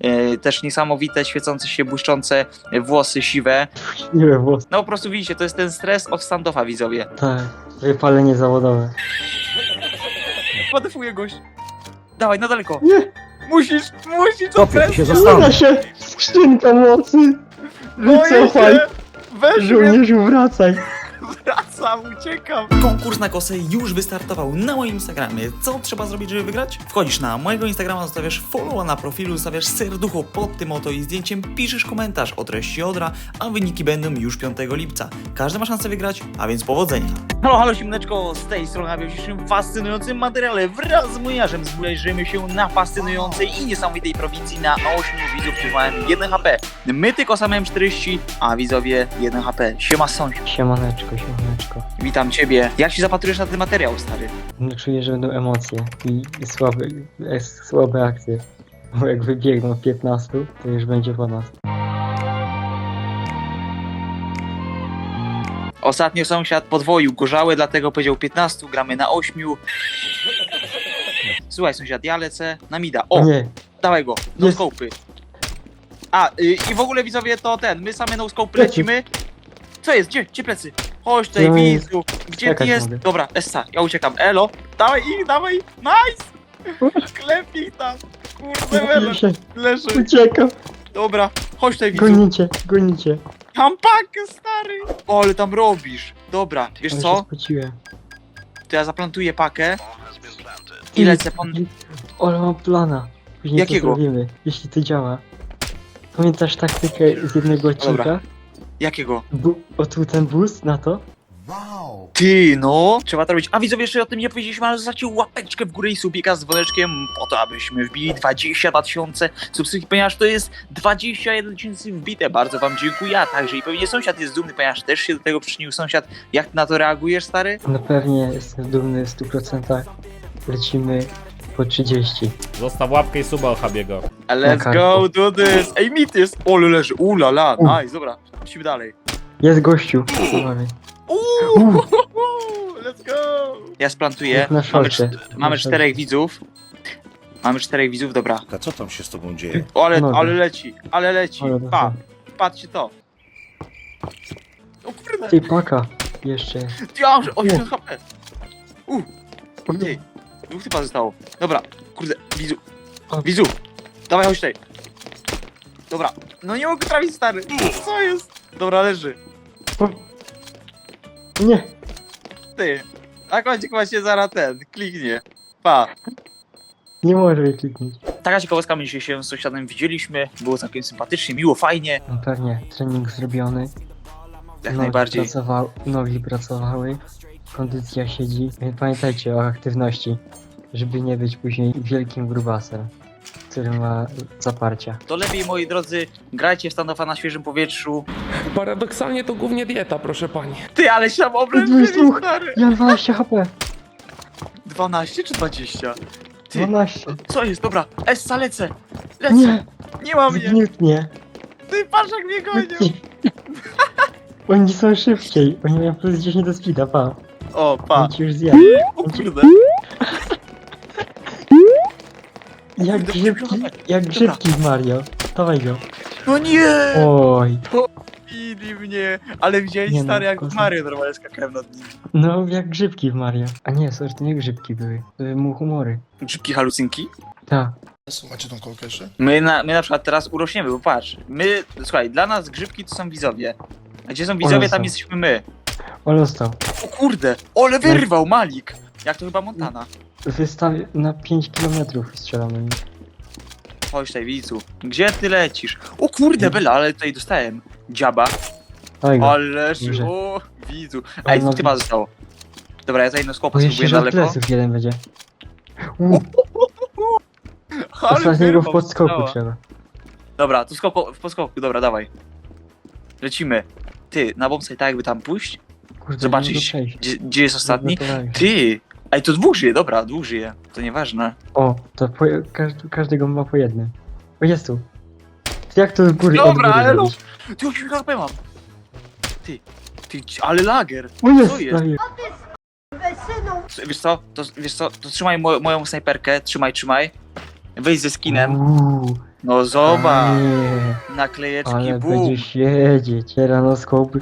e, też niesamowite, świecące się, błyszczące włosy siwe. Nie wiem, włos. No po prostu widzicie, to jest ten stres od standoffa, widzowie. Tak, wypalenie zawodowe. Podefuję gość. Dawaj, na daleko. Nie. Musisz, musisz, stres. się Nie zastanów. się! Skrzynka mocy! Boję Wycofaj! Weź mnie, Żołnierzu, wracaj! wracam, uciekam. Konkurs na kosę już wystartował na moim Instagramie. Co trzeba zrobić, żeby wygrać? Wchodzisz na mojego Instagrama, zostawiasz followa na profilu, zostawiasz serducho pod tym oto i zdjęciem, piszesz komentarz o treści odra, a wyniki będą już 5 lipca. Każdy ma szansę wygrać, a więc powodzenia. Halo, halo, simneczko, z tej strony, w dzisiejszym fascynującym materiale wraz z mojarzem zbliżymy się na fascynującej i niesamowitej prowincji na 8 widzów, którzy mają 1 HP. My tylko samym 40, a widzowie 1 HP. Siema sąsiad. Siemaneczko, siemaneczko. Witam ciebie. Jak się zapatrujesz na ten materiał, stary? No, czuję, że będą emocje i słabe, e, słabe akcje. Bo jak wybiegną 15, to już będzie po nas. Ostatnio sąsiad podwoił gorzałe, dlatego powiedział 15, gramy na 8. Słuchaj sąsiad, ja lecę na mida. O nie! dawaj go, no Jest. A, y, i w ogóle widzowie to ten, my same no scope Plecy. lecimy. Co jest? Gdzie? Gdzie plecy? Chodź tutaj, No i widzu. Gdzie ty jest? mogę. Dobra, Essa, ja uciekam. Elo, dawaj ich, dawaj. Nice! Klep ich tam. Kurde, wele, się! leży. Uciekam! Dobra, chodź tutaj, widzu. Gonicie, gonicie! Mam pakę, stary! O, ale tam robisz. Dobra, wiesz Ale co? spociłem. To ja zaplantuję pakę i lecę po... Ale mam plana. Później Jakiego? to zrobimy, jeśli to działa. Pamiętasz taktykę z jednego odcinka? Jakiego? Bu- o tu ten bus na to? Ty, no! Trzeba to robić. A widzowie, jeszcze o tym nie powiedzieliśmy, ale zostawcie łapeczkę w górę i subika z dzwoneczkiem po to, abyśmy wbili 22 tysiące subskrypcji, ponieważ to jest 21 tysięcy wbite. Bardzo wam dziękuję. A także i pewnie sąsiad jest dumny, ponieważ też się do tego przyczynił. Sąsiad, jak ty na to reagujesz, stary? No pewnie jestem dumny w 100%. Lecimy po 30. Zostaw łapkę i suba Habiego. Let's go do this! Ej, mit jest! Ole, leży! Ula la, U. nice, dobra. Lecimy dalej. Jest gościu! Uważaj. Uuu, let's go! Ja splantuję. Jak na Mamy, mamy czterech widzów. Mamy czterech widzów, dobra. A co tam się z tobą dzieje? O, ale, Nogę. ale leci, ale leci. Ale Pa, patrzcie to. O kurde, Ty paka! Jeszcze jest. ty, ja mam 80 HP. U, ty, dwóch typa zostało. Dobra, kurde, widzu, O. widzu, dawaj chodź tutaj. Dobra, no nie mogę trafić stary, co jest? Dobra, leży. Nie! Ty, a kończyk właśnie zaraz ten, kliknie. Pa. Nie może jej kliknąć. Taka ciekawostka, my dzisiaj się z sąsiadem widzieliśmy, było całkiem sympatycznie, miło, fajnie, No pewnie, trening zrobiony. jak nogi najbardziej. Pracował, nogi pracowały. Kondycja siedzi. Pamiętajcie o aktywności, żeby nie być później wielkim grubasem, który ma zaparcia. To lepiej, moi drodzy, grajcie w standoffa na świeżym powietrzu. Paradoksalnie to głównie dieta, proszę pani. Ty, ale się tam obręczyli, dwóch. stary. Ja mam 12 HP! 12 czy 20? Ty, 12! co jest? Dobra, Essa, lecę. Lecę. Nie, Nie! ma mnie. Zgniótł mnie! Ty, patrz jak mnie gonią. Oni są szybciej, oni mają plus 10 do speeda, pa. O, pa. Oni ci już zjadł. O kurde. Jak grzybki, jak grzybki w Mario. Dawaj go. No nie! Oj, Bili mnie. Ale widziałeś, Nie no, stary, jak w. Mario normalnie skakałem nad nim. no jak grzybki w Mario. A nie, sorry, to nie grzybki były. To były mu humory. Grzybki halucynki? Tak. Macie tą kolkę jeszcze? My na, my na przykład teraz urośniemy, bo patrz. My, słuchaj, dla nas grzybki to są widzowie. A gdzie są widzowie, tam jesteśmy my. O, dostał. O kurde, ole wyrwał Malik. Jak to chyba Montana. Wystawię na 5 km strzelamy. mi. Chodź tutaj, widzu. Gdzie ty lecisz? O kurde, Bela, ale tutaj dostałem. Dziaba. Go. Ależ, Dobrze. o, widzu. Ej, no- tu chyba zostało. Dobra, ja za jedno skopa Boję się, spróbuję że od daleko. pleców jeden będzie. U, Ale ostatniego w wyrwał, podskoku została. trzeba. Dobra, tu skoko, w podskoku, dobra, dawaj. Lecimy. Ty, na bombsite tak jakby tam pójść? Kurde, Zobaczyć, nie mogę przejść. Gdzie, gdzie jest ostatni? Ty! Ej, to dwóch żyje, dobra, dwóch żyje. To nieważne. O, to po, każdy, każdego ma po jednym. O, jest tu. Jak to z góry Dobra, góry ale? Ty, się HP mam. Ty, ty, ale lager. O, jest! Co jest? Co- Wiesz co, to, wiesz co, to trzymaj mo moją snajperkę, trzymaj, trzymaj. Wejdź ze skinem. Uuu, No zobacz, Nie, naklejeczki ale bum. będzie siedzieć. Teranoskop.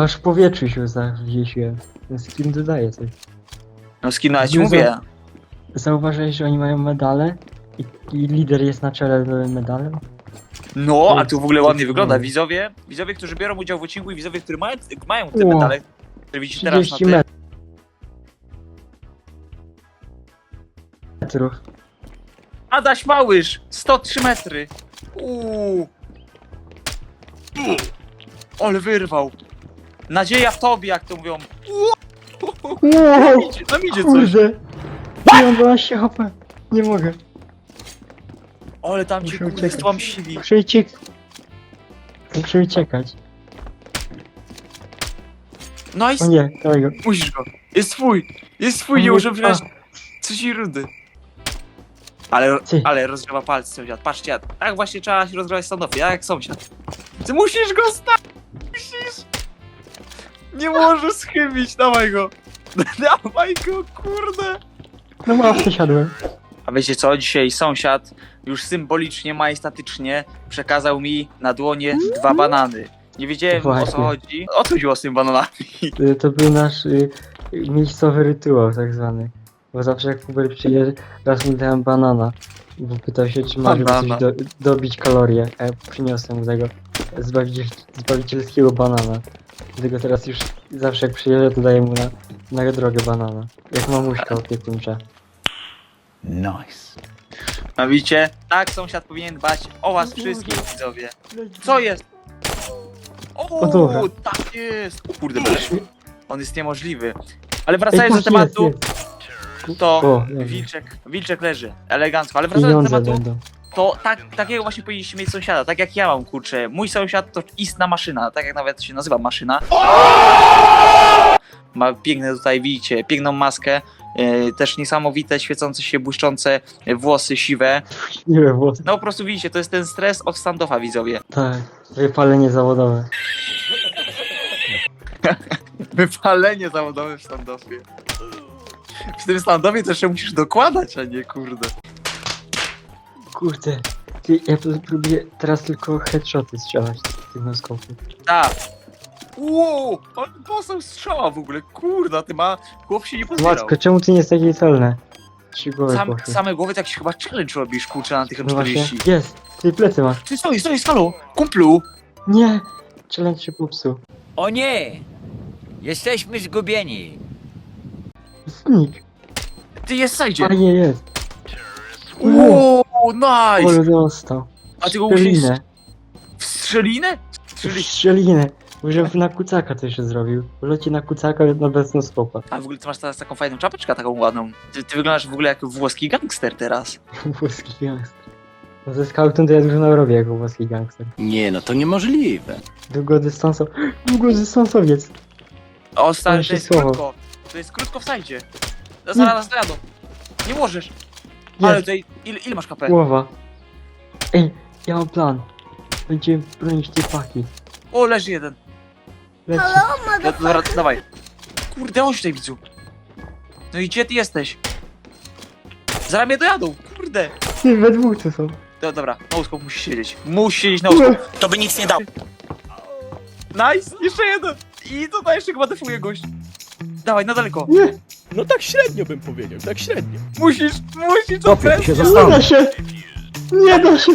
Aż w powietrzu się zawiesiłem. Ten skin dodaje coś. No skina, ja ci Dużo- mówię. Zauważyłeś, że oni mają medale? I, I lider jest na czele z medalem? No, a tu w ogóle ładnie wygląda. Widzowie, widzowie, którzy biorą udział w odcinku i widzowie, którzy mają, mają te Ło. medale, które widzicie teraz na 30 tym. metrów. Adaś Małysz, 103 metry. Uuu. Ale wyrwał. Nadzieja w tobie, jak to mówią. Wow, Nam idzie, nam idzie coś. kurde! Nie mam 12 HP. Nie mogę. Ale tam ci Muszę kurde uciekać. stłamsili. Muszę uciekać. Muszę uciekać. O Nice, nie, dawaj go. musisz go. Jest twój, jest twój, nie możemy wygrać a. trzeciej rundy. Ale, Ty. ale rozgrzewa palce sąsiad. Patrzcie, tak właśnie trzeba się rozgrywać standowie, jak sąsiad. Ty musisz go stać, musisz. Nie możesz schybić, dawaj go. Dawaj go, kurde. No mało przesiadłem. A wiecie co, dzisiaj sąsiad już symbolicznie, majestatycznie przekazał mi na dłonie dwa banany. Nie wiedziałem o co Właśnie. chodzi. O co chodziło z tym bananami? Y, To był nasz y, miejscowy rytuał tak zwany. Bo zawsze jak Kuber przyjedzie, raz mu dałem banana. Bo pytał się, czy Banana. coś do, dobić kalorie. A ja przyniosłem mu tego zbawiciel, zbawicielskiego banana. Dlatego teraz już zawsze jak przyjeżdżę, to daję mu na, na drogę banana. Jak mamuśka opiekuńcza. A widzicie? Tak sąsiad powinien dbać o was wszystkich widzowie. Co jest? O, dobra. tak jest! O kurde, bele. On jest niemożliwy. Ale Ej, wracając do patrz, tematu, jest, to O, wilczek, wilczek leży. Elegancko. Ale wracając do Pieniądze tematu, będą. To tak, takiego właśnie powinniście mieć sąsiada, tak jak ja mam, kurczę. Mój sąsiad to istna maszyna, tak jak nawet się nazywa maszyna. Ma piękne tutaj, widzicie, piękną maskę, e, też niesamowite, świecące się, błyszczące włosy siwe. Nie wiem, włosy. No po prostu widzicie, to jest ten stres od standoffa, widzowie. Tak, wypalenie zawodowe. Wypalenie zawodowe w standoffie. W tym standoffie to jeszcze musisz dokładać, a nie kurde. Kurde. Ty, ja tu próbuję teraz tylko headshoty strzelać z tym noskopem. Tak. Wow, on poseł strzała w ogóle, kurde, ty ma, chłop się nie pozbierał. Matko, czemu ty nie jest takie celne? Trzy głowy Sam, poszły. same głowy tak się chyba challenge robisz, kurczę, na tych No właśnie, M40. jest! Ty plecy masz. Ty stoi, stoi, halo, kumplu! Nie! Challenge się popsuł. O nie! Jesteśmy zgubieni. Znik. Ty jest sajdzie. A nie jest. Wow, nice! Ale dostał. A ty go musisz Szczelinę. w strzelinę? Strzeli... Szczelinę. Może na kucaka to jeszcze zrobił. Leci na kucaka na bezno skopa. A w ogóle ty masz teraz taką fajną czapeczkę, taką ładną. Ty, ty wyglądasz w ogóle jak włoski gangster teraz. Włoski gangster. No ze scoutą to ja dużo narobię jako włoski gangster. Nie, no to niemożliwe. Długodystansow... Długodystansowiec. O, stary, Ale to się jest słowo. krótko. To jest krótko w sajdzie. Zaraz zajadą. Nie możesz. Ale Jest. tutaj, ile, ile masz KP? Głowa. Ej, ja mam plan. Będziemy bronić tej paki. O, leży jeden. Leci. No, dobra, dawaj. Kurde, on tutaj widzu. No i gdzie ty jesteś? Zaraz mnie dojadą, kurde. Ty, we dwóch tu są. Do, dobra, na uskop musi siedzieć. Musi siedzieć na uskop. To by nic nie dało. Nice, jeszcze jeden. I tutaj jeszcze chyba defuje gość. Dawaj, na daleko. Nie, No tak średnio bym powiedział, tak średnio. Musisz, musisz to presję. nie da się. Nie da się.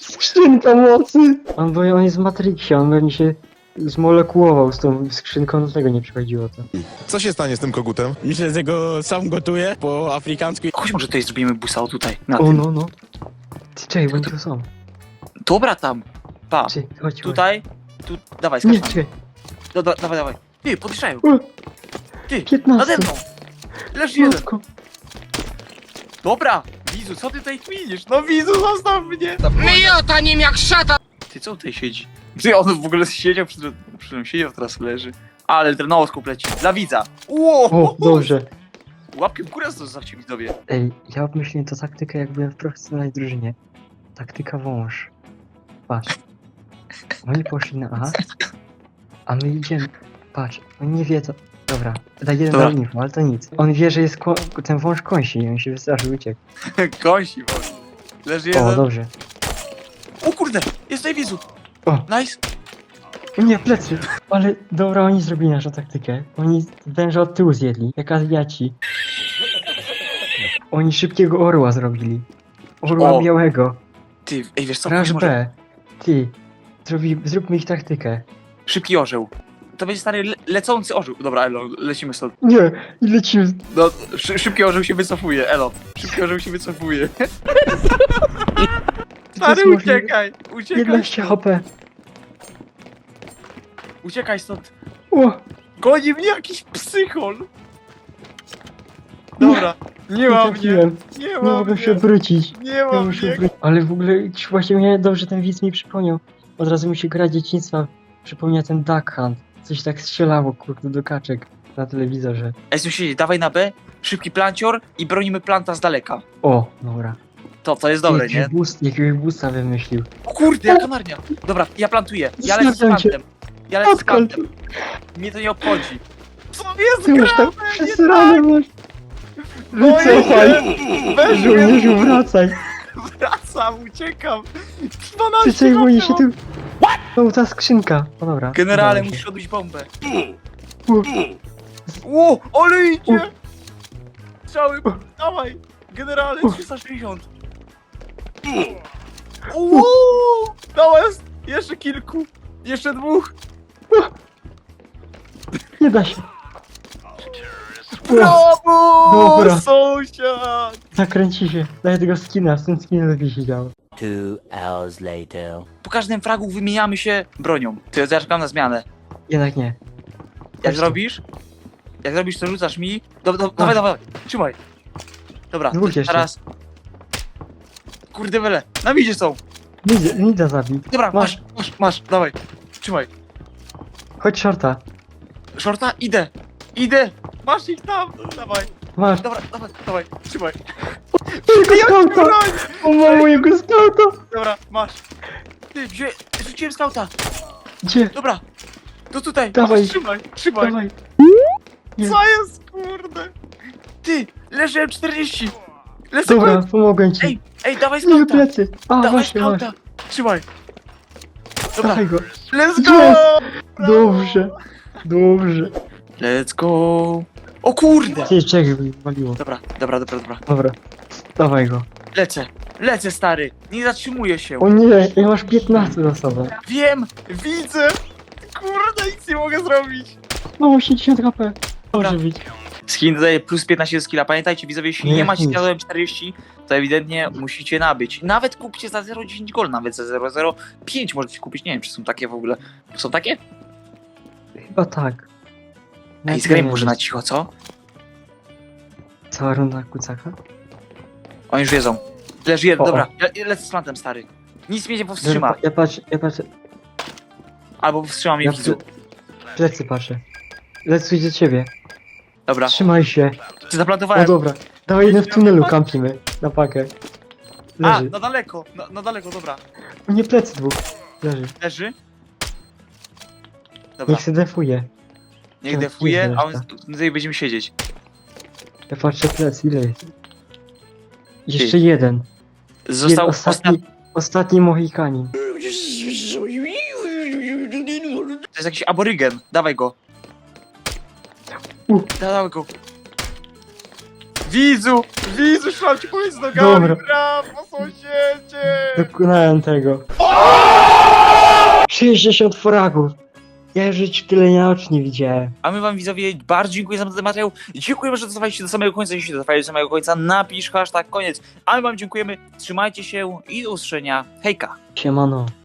Skrzynka mocy. On, bo on jest w Matrixie, on pewnie się zmolekułował z tą skrzynką, do tego nie przychodziło to. Co się stanie z tym kogutem? Myślę, że go sam gotuję po afrykańsku. Chodź, może tutaj zrobimy busa o tutaj, na O, tym. no, no. Ty, czekaj, bo oni tu są. Dobra tam. Pa, chodź, chodź. tutaj, tu, dawaj, Nie, skacz tam. czekaj. Dawaj, dawaj. Ty, podjeżdżają. Ty, 15. nade mną. Leży jeden. Dobra, Wizu, co ty tutaj kminisz? No Wizu, zostaw mnie! Miota nim jak szata! Ty co tutaj siedzi? Ty, on w ogóle siedział, przy, przy tym siedział, teraz leży. Ale ten noskop leci. Dla widza. Wow! O, dobrze. Łapkę w górę zostawcie widzowie. Ej, ja obmyśliłem to taktykę, jak byłem w profesjonalnej drużynie. Taktyka wąż. Patrz. Oni poszli na A, a my idziemy. Patrz, oni nie wiedzą. Dobra, daj jeden Dobra. na info, ale to nic. On wie, że jest ko- ten wąż kąsi i on się wystraszył uciekł. Kąsi woli. Leży O, jeden. dobrze. O kurde, jest wizu. O. Nice. Nie, plecy. Ale dobra, oni zrobili naszą taktykę. Oni węża od tyłu zjedli, jak Azjaci. Oni szybkiego orła zrobili. Orła O. białego. Ty, ej, wiesz co, Crash może B. Ty. Zrobi, zróbmy ich taktykę. szybki orzeł. To będzie stary le lecący orzeł. Dobra, elo, lecimy stąd. Nie, i lecimy. No, szy szybki orzeł się wycofuje, elo. Szybki orzeł się wycofuje. Stary, uciekaj, uciekaj, 11 HP. uciekaj stąd. O, Goni mnie jakiś psychol. Dobra, nie ma mnie, nie Nie ma mogę się mnie, obrócić. nie Nie ma się mnie. Ale w ogóle właśnie mnie dobrze ten widz mi przypomniał. Od razu mi się gra dzieciństwa przypomniał ten Duck Hunt. Coś tak strzelało, kurde, do kaczek na telewizorze. Ej, sąsiedzi, dawaj na B, szybki plancior i bronimy planta z daleka. O, dobra. To, to jest dobre, nie? Boost, jakiegoś boosta wymyślił. O kurde, jaka marnia. Dobra, ja plantuję, ja lecę z plantem. Ja lecę z Odkąd? plantem. Mnie to nie obchodzi. Co jest Ty masz tak grane? przesrane, masz. Wycofaj! Weź mnie, Żołnierzu, wracaj! wracam, uciekam. 12 Przyczajmuje się. No, ta skrzynka. No dobra. Generale, udało się. musisz odbić bombę. U. Ło, ale idzie! Strzały, dawaj! Generale, U. 360. Uuu, dawaj, jest jeszcze kilku, jeszcze dwóch. Nie da się. Brawo, Dobra. sąsiad! zakręci się. Daj tego skina, z tym skinem lepiej się działo. Two hours later. Po każdym fragu wymieniamy się bronią. Ty, ja czekam na zmianę. Jednak nie. Jak zrobisz? Jak zrobisz, to rzucasz mi. Do, do, dawaj, dawaj, trzymaj. Dobra, Dwóch ty jeszcze. teraz. Kurde wele, na midzie są. Nida, Nida zabij. Dobra, Masz. masz, masz, masz, dawaj. Trzymaj. Chodź shorta. Shorta, idę, idę. Masz ich tam, dawaj. Masz. Dobra, dawaj, dawaj, trzymaj. Mojego Ja skauta! broń! O, mam mojego skauta! Dobra, masz. Ty, gdzie? Rzuciłem skauta. Gdzie? Dobra. To tutaj. Dawaj. Masz, trzymaj, trzymaj. Dawaj. Nie. Co jest, kurde? Ty, leży M40. Lecę Dobra, Dobra. pomogę ci. Ej, ej, dawaj Nie skauta. plecy. A, Dawaj właśnie, masz. skauta. Trzymaj. Dobra, Dawaj go. let's go! Jest. Dobrze. Dobrze. Let's go! O kurde! Ty, czekaj, bo mi waliło. Dobra, dobra, dobra, dobra. Dobra. Dawaj go. Lecę, lecę stary, nie zatrzymuję się. O nie, ja masz 15 za sobą. Wiem, widzę! Kurde, nic nie mogę zrobić. Mam 80 HP. Dobra. Może być. Skin dodaje plus 15 do skilla. Pamiętajcie widzowie, jeśli Nie, macie skilla 40, to ewidentnie musicie nabyć. Nawet kupcie za 0,10 gol, nawet za 0,05 możecie kupić. Nie wiem, czy są takie w ogóle. Są takie? Chyba tak. Ej, zgrajmy może na cicho, co? Cała runda kucaka? Oni już wiedzą. Leży jeden, O, o. dobra. Ja, lecę z plantem, stary. Nic mnie nie powstrzyma. Ja patrzę, ja patrzę, Albo powstrzyma mnie ja widzu. ple- plecy patrzę. Lecę do ciebie. Dobra, Trzymaj się. czy O zaplantowałem? dobra. Dawaj jeden w tunelu kampimy. Na pakę. A, Leży. na daleko, na, na daleko, dobra. O nie, plecy dwóch. Leży. Leży. Dobra, Niech se defuje. niech defuje, a on tutaj będziemy siedzieć. Ja patrzę plecy, ile jest? Jeszcze jeden. Został Jed- ostatni, ostatni Mohikanin. To jest jakiś aborygen. Dawaj go. U. Dawaj go. Widzu! Widzu, szłam ci powiedz nogami! Dobra. Brawo, sąsiedzie! Dokonałem tego. 60 fragów. Ja życiu tyle naocznie widziałem. A my wam widzowie bardzo dziękuję za ten materiał. Dziękujemy, że dotrwaliście do samego końca. Jeśli dotrwaliście do samego końca, napisz hashtag koniec. A my wam dziękujemy. Trzymajcie się i do usłyszenia. Hejka! Siemano.